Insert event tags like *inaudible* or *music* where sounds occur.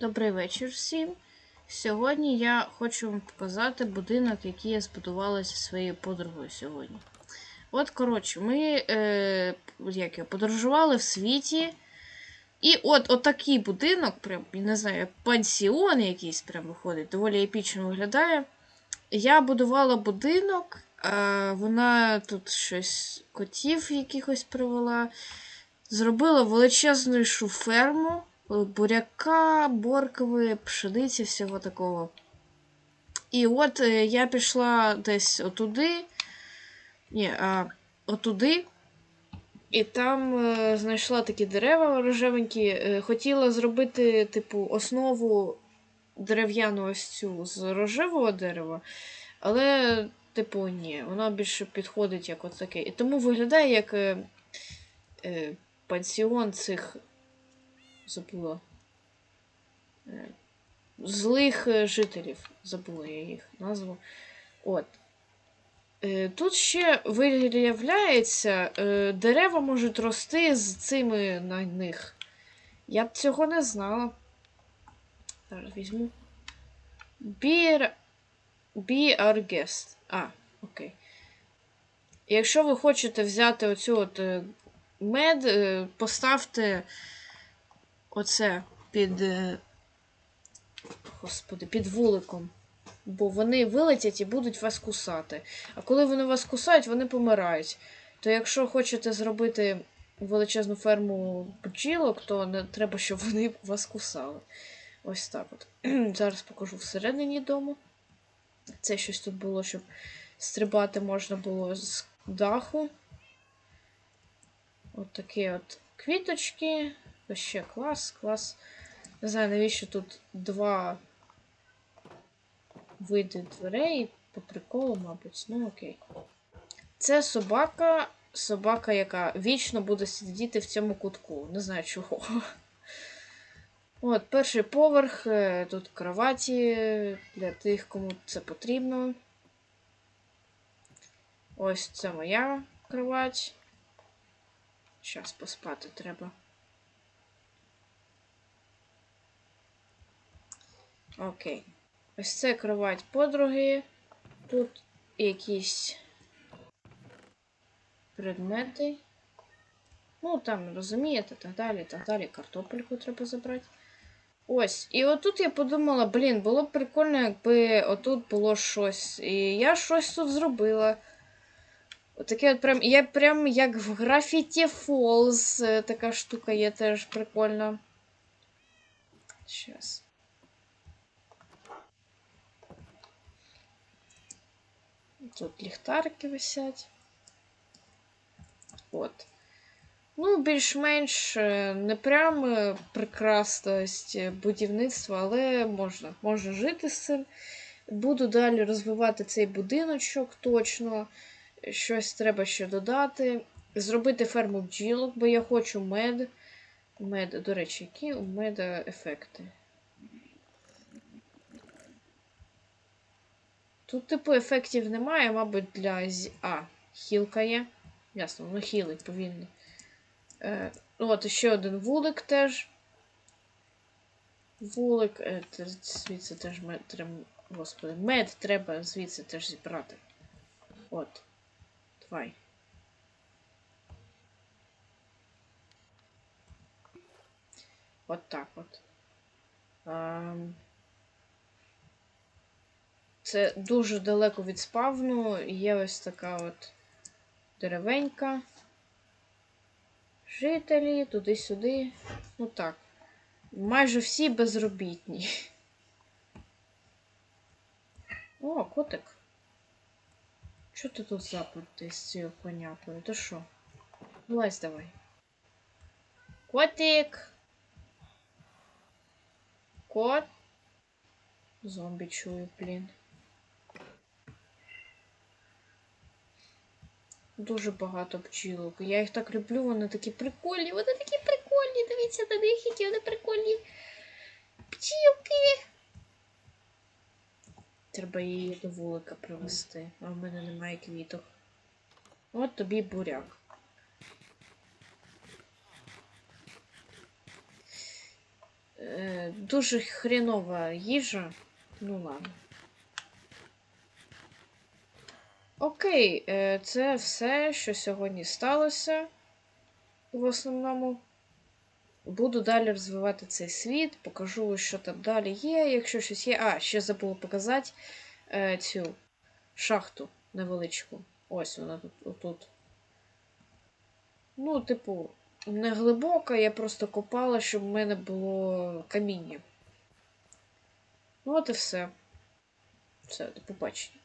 Добрий вечір всім. Сьогодні я хочу вам показати будинок, який я збудувала зі своєю подругою сьогодні. От, коротше, ми е, як його, подорожували в світі. І от отакий будинок, прям, я не знаю, пансіон якийсь прям виходить, доволі епічно виглядає. Я будувала будинок, а вона тут щось котів якихось привела. Зробила величезну ферму буряка, боркової, пшениці, всього такого. І от е, я пішла десь отуди. Ні, а отуди. І там е, знайшла такі дерева рожевенькі. Е, хотіла зробити, типу, основу дерев'яну ось цю з рожевого дерева. Але, типу, ні, вона більше підходить як от таке. І тому виглядає як е, е, пансіон цих забула. Е, Злих е, жителів. Забула я їх назву. От. Е, Тут ще виявляється, дерева можуть рости з цими на них. Я б цього не знала. Зараз візьму. Be, be our guest. А, окей. Якщо ви хочете взяти оцю от мед, поставте оце під. е, Господи, під вуликом. Бо вони вилетять і будуть вас кусати. А коли вони вас кусають, вони помирають. То якщо хочете зробити величезну ферму бджілок, то не треба, щоб вони вас кусали. Ось так от. *clears throat* Зараз покажу всередині дому. Це щось тут було, щоб стрибати можна було з даху. От такі от квіточки. Ось ще клас, клас. Не знаю, навіщо тут два види дверей. По приколу, мабуть. Ну окей. Це собака, собака, яка вічно буде сидіти в цьому кутку. Не знаю чого. От, перший поверх. е, Тут кроваті для тих, кому це потрібно. Ось це моя кровать. Зараз поспати треба. Окей. Ось це кровать подруги. Тут якісь предмети. Ну, там, розумієте, так далі, так далі. Картопельку треба забрати. Ось. І отут я подумала, блін, було б прикольно, якби отут було щось. І я щось тут зробила. Отаке от прям. Я прям як в Graffiti Falls. е, Така штука є теж прикольна. Щас. Тут ліхтарики висять. От. Ну, більш-менш е, не прям прекрасність будівництва, але можна, можна жити з цим. Буду далі розвивати цей будиночок точно. Щось треба ще додати. Зробити ферму бджілок, бо я хочу мед. Мед, до речі, які у меда ефекти? Тут, типу, ефектів немає, мабуть, для. зі- А, хілка є. Ясно, воно хілить повільно. Е, от, ще один вулик теж. Вулик. Е, звідси теж мед. Господи, мед треба звідси теж зібрати. От. Давай. От так от. Ем... Це дуже далеко від спавну. Є ось така от деревенька. Жителі, туди-сюди. Ну так. Майже всі безробітні. О, котик. Що ти тут запертий з цією конякою? Ти що? Вилазь давай. Котик! Кот. Зомбі чую, блін. Дуже багато бджілок. Я їх так люблю, вони такі прикольні. Вони такі прикольні. Дивіться на них, які вони прикольні. Бджілки. Треба її до вулика привезти, а в мене немає квіток. От тобі буряк. Е, дуже хренова їжа. Ну ладно. Окей, е, це все, що сьогодні сталося. В основному. Буду далі розвивати цей світ, покажу, що там далі є, якщо щось є. А, ще забула показати е, цю шахту невеличку. Ось вона тут. Отут. Ну, типу, не глибока, я просто копала, щоб в мене було каміння. Ну, от і все. Все, до побачення.